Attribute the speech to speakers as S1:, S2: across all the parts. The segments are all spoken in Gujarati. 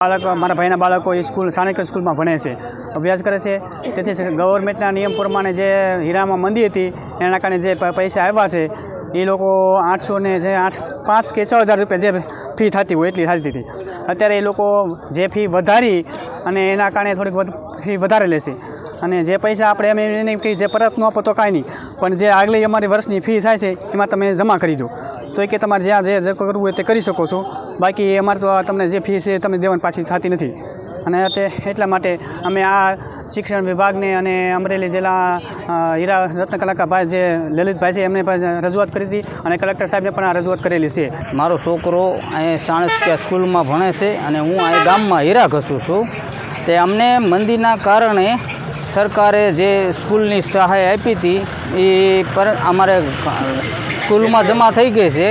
S1: બાળક, મારા ભાઈના બાળકો એ સ્કૂલ સાણેકર સ્કૂલમાં ભણે છે. અભ્યાસ કરે છે. તેથી ગવર્મેન્ટના નિયમ પ્રમાણે જે હીરામાં મંદી હતી, એના કારણે જે પૈસા આવ્યા છે, એ લોકો આઠસો ને જે આઠ, પાંચ કે છ હજાર રૂપિયા જે ફી થતી હોય એટલી થતી હતી. અત્યારે એ લોકો જે ફી વધારી અને એના કારણે થોડીક ફી વધારે લેશે અને જે પૈસા આપણે એમ એને કહી જે પરત ન આપો તો કાંઈ નહીં. પણ જે આગલી અમારી વર્ષની ફી થાય છે, એમાં તમે જમા કરી દો. તો એ કે તમારે જ્યાં જે જે કરવું હોય તે કરી શકો છો. બાકી અમારે તો તમને જે ફી છે એ તમને દેવાની પાછી થતી નથી. અને તે એટલા માટે અમે આ શિક્ષણ વિભાગને અને અમરેલી જિલ્લા હીરા રત્ન કલાકારભાઈ જે લલિતભાઈ છે, એમને પણ રજૂઆત કરી હતી અને કલેક્ટર સાહેબને પણ આ રજૂઆત કરેલી છે.
S2: મારો છોકરો અહીં સાણસ્યા સ્કૂલમાં ભણે છે અને હું અહીં ગામમાં હીરા ઘસું છું. તે અમને મંદીના કારણે સરકારે જે સ્કૂલની સહાય આપી હતી, એ પર અમારે સ્કૂલમાં જમા થઈ ગઈ છે.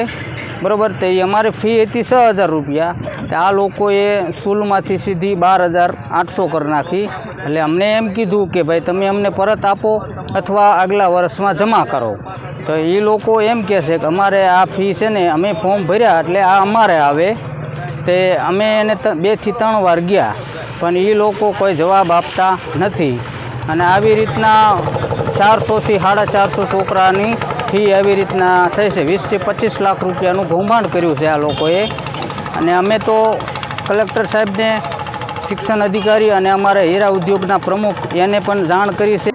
S2: બરાબર, તે એ અમારી ફી હતી છ હજાર રૂપિયા. તે આ લોકોએ સ્કૂલમાંથી સીધી બાર હજાર આઠસો કરી નાખી. એટલે અમને એમ કીધું કે ભાઈ, તમે અમને પરત આપો અથવા આગલા વર્ષમાં જમા કરો. તો એ લોકો એમ કહે છે કે અમારે આ ફી છે ને, અમે ફોર્મ ભર્યા એટલે આ અમારે આવે. તે અમે એને બેથી ત્રણ વાર ગયા. પણ એ લોકો કોઈ જવાબ આપતા નથી. અને આવી રીતના ચારસોથી સાડા ચારસો છોકરાની ફી આવી રીતના થઈ છે. વીસથી પચીસ લાખ રૂપિયાનું કૌભાંડ કર્યું છે આ લોકોએ. અને અમે તો કલેક્ટર સાહેબને, શિક્ષણ અધિકારી અને અમારા હીરા ઉદ્યોગના પ્રમુખ એને પણ જાણ કરી છે.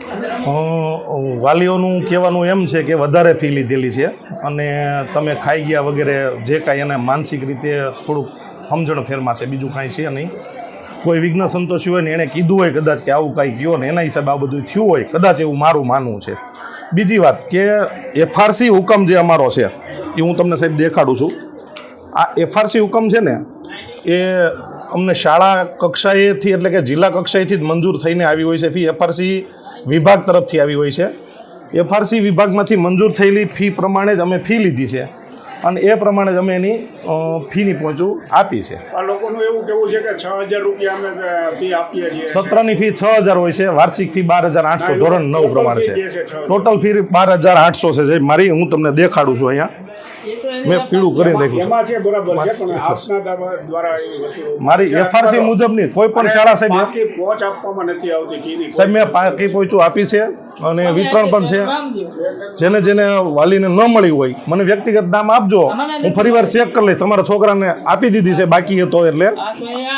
S3: વાલીઓનું કહેવાનું એમ છે કે વધારે ફી લીધેલી છે. અને તમે ખાઈ ગયા વગેરે જે કાંઈ એને માનસિક રીતે થોડુંક સમજણ ફેરમાં છે, બીજું કાંઈ છે નહીં. કોઈ વિઘ્ન સંતોષી હોય ને એણે કીધું હોય કદાચ કે આવું કાંઈ કહો ને એના હિસાબે આ બધું થયું હોય, કદાચ એવું મારું માનવું છે. બીજી વાત કે એફઆરસી હુકમ જે અમારો છે, એ હું તમને સાહેબ દેખાડું છું. આ એફઆરસી હુકમ છે ને, એ અમને શાળા કક્ષાએથી એટલે કે જિલ્લા કક્ષાએથી જ મંજૂર થઈને આવી હોય છે. ફી એફઆરસી વિભાગ તરફથી આવી હોય છે. એફઆરસી વિભાગમાંથી મંજૂર થયેલી ફી પ્રમાણે જ અમે ફી લીધી છે. અને એ પ્રમાણે જ અમે એની ફીની પહોંચું આપી છે.
S4: આ લોકોનું એવું કેવું છે કે છ હજાર રૂપિયા અમે ફી આપીએ છીએ.
S3: સત્રની ફી છ હજાર હોય છે વાર્ષિક ફી બાર હજાર આઠસો ધોરણ નવ પ્રમાણે છે. ટોટલ ફી બાર હજાર આઠસો છે જે મારી હું તમને દેખાડું છું અહીંયા. મેં પીળું કરી રાખ્યું છે.
S4: એમાં છે બરાબર છે પણ આપના દ્વારા- દ્વારા એ વસ્તુ
S3: મારી એફઆરસી મુજબની કોઈ પણ શાળા સાહેબ
S4: પહોંચ આપવામાં નથી આવતી
S3: સાહેબ મેં પાકી પહોંચું આપી છે. અને વિતરણ પણ છે. જેને જેને વાલીને ન મળી હોય મને વ્યક્તિગત નામ આપજો. હું ફરીવાર ચેક કરી લઈશ. તમારા છોકરાને આપી દીધી છે બાકી હતો એટલે.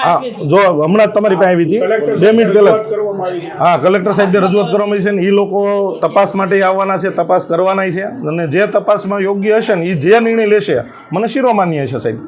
S3: હા જો હમણાં જ તમારી પાસે આવી હતી. બે મિનિટ પહેલા હા કલેક્ટર સાહેબને રજૂઆત કરવામાં આવી છે ને એ લોકો તપાસ માટે આવવાના છે તપાસ કરવાના છે. અને જે તપાસમાં યોગ્ય હશે ને એ જે નિર્ણય લેશે મને શિરોમાન્ય હશે સાહેબ.